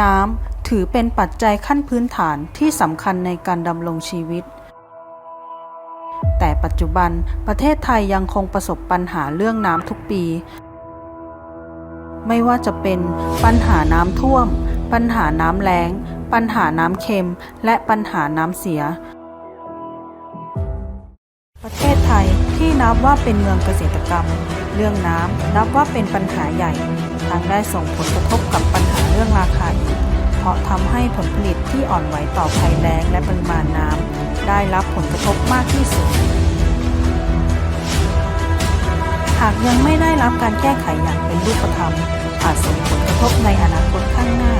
น้ำถือเป็นปัจจัยขั้นพื้นฐานที่สำคัญในการดำรงชีวิต แต่ปัจจุบันประเทศไทยยังคงประสบปัญหาเรื่องน้ำทุกปี ไม่ว่าจะเป็นปัญหาน้ำท่วม ปัญหาน้ำแล้ง ปัญหาน้ำเค็ม และปัญหาน้ำเสีย ประเทศไทยที่นับว่าเป็นเมืองเกษตรกรรม เรื่องน้ำนับว่าเป็นปัญหาใหญ่ทั้งได้ส่งผลกระทบกับปัญหา ให้ผลผลิตที่อ่อนไหวต่อภัยแล้งและปริมาณน้ำได้รับผลกระทบมากที่สุด หากยังไม่ได้รับการแก้ไขอย่างเป็นรูปธรรม อาจส่งผลกระทบในอนาคตข้างหน้า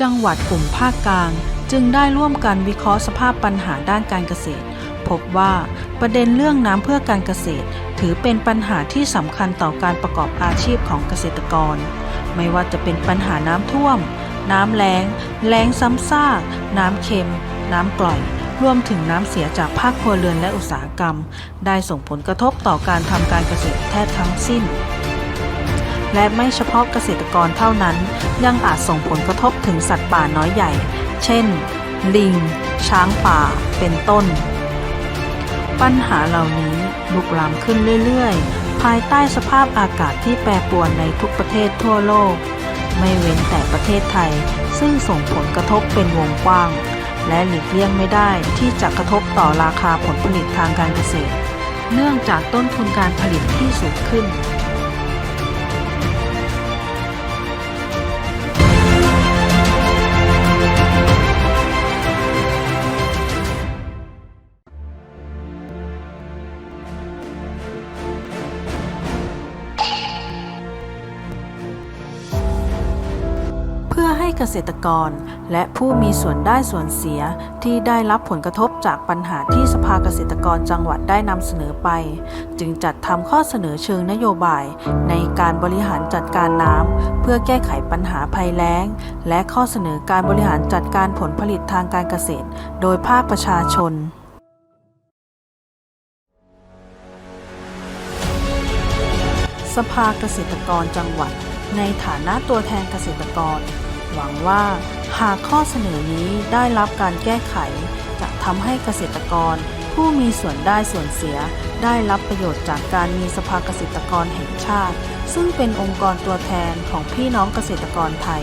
จังหวัดกลุ่มภาคกลางจึงได้ร่วมกันวิเคราะห์สภาพปัญหาด้านการเกษตร พบว่าประเด็นเรื่องน้ำเพื่อการเกษตร ถือเป็นปัญหาที่สำคัญต่อการประกอบอาชีพของเกษตรกร ไม่ว่าจะเป็นปัญหาน้ำท่วม น้ำแล้ง แล้งซ้ำซาก น้ำเค็ม น้ำกร่อย รวมถึงน้ำเสียจากภาคครัวเรือนและอุตสาหกรรม ได้ส่งผลกระทบต่อการทำการเกษตรแทบทั้งสิ้น และไม่เฉพาะเกษตรกรเท่านั้น ยังอาจส่งผลกระทบถึงสัตว์ป่าน้อยใหญ่ เช่น ลิง ช้างป่า เป็นต้น ปัญหาเหล่านี้ลุกลามขึ้นเรื่อยๆ ภายใต้สภาพอากาศที่แปรปรวนในทุกประเทศทั่วโลก ไม่เว้นแต่ประเทศไทย ซึ่งส่งผลกระทบเป็นวงกว้าง และหลีกเลี่ยงไม่ได้ที่จะกระทบต่อราคาผลผลิตทางการเกษตร เนื่องจากต้นทุนการผลิตที่สูงขึ้น เกษตรกร และผู้มีส่วนได้ส่วนเสียที่ได้รับผลกระทบจากปัญหาที่สภาเกษตรกรจังหวัดได้นำเสนอไป จึงจัดทำข้อเสนอเชิงนโยบาย ในการบริหารจัดการน้ำเพื่อแก้ไขปัญหาภัยแล้ง และข้อเสนอการบริหารจัดการผลผลิตทางการเกษตร โดยภาคประชาชนสภาเกษตรกรจังหวัด ในฐานะตัวแทนเกษตรกร หวังว่าหากข้อเสนอนี้ได้รับการแก้ไข จะทำให้เกษตรกร ผู้มีส่วนได้ส่วนเสีย ได้รับประโยชน์จากการมีสภาเกษตรกรแห่งชาติ ซึ่งเป็นองค์กรตัวแทนของพี่น้องเกษตรกรไทย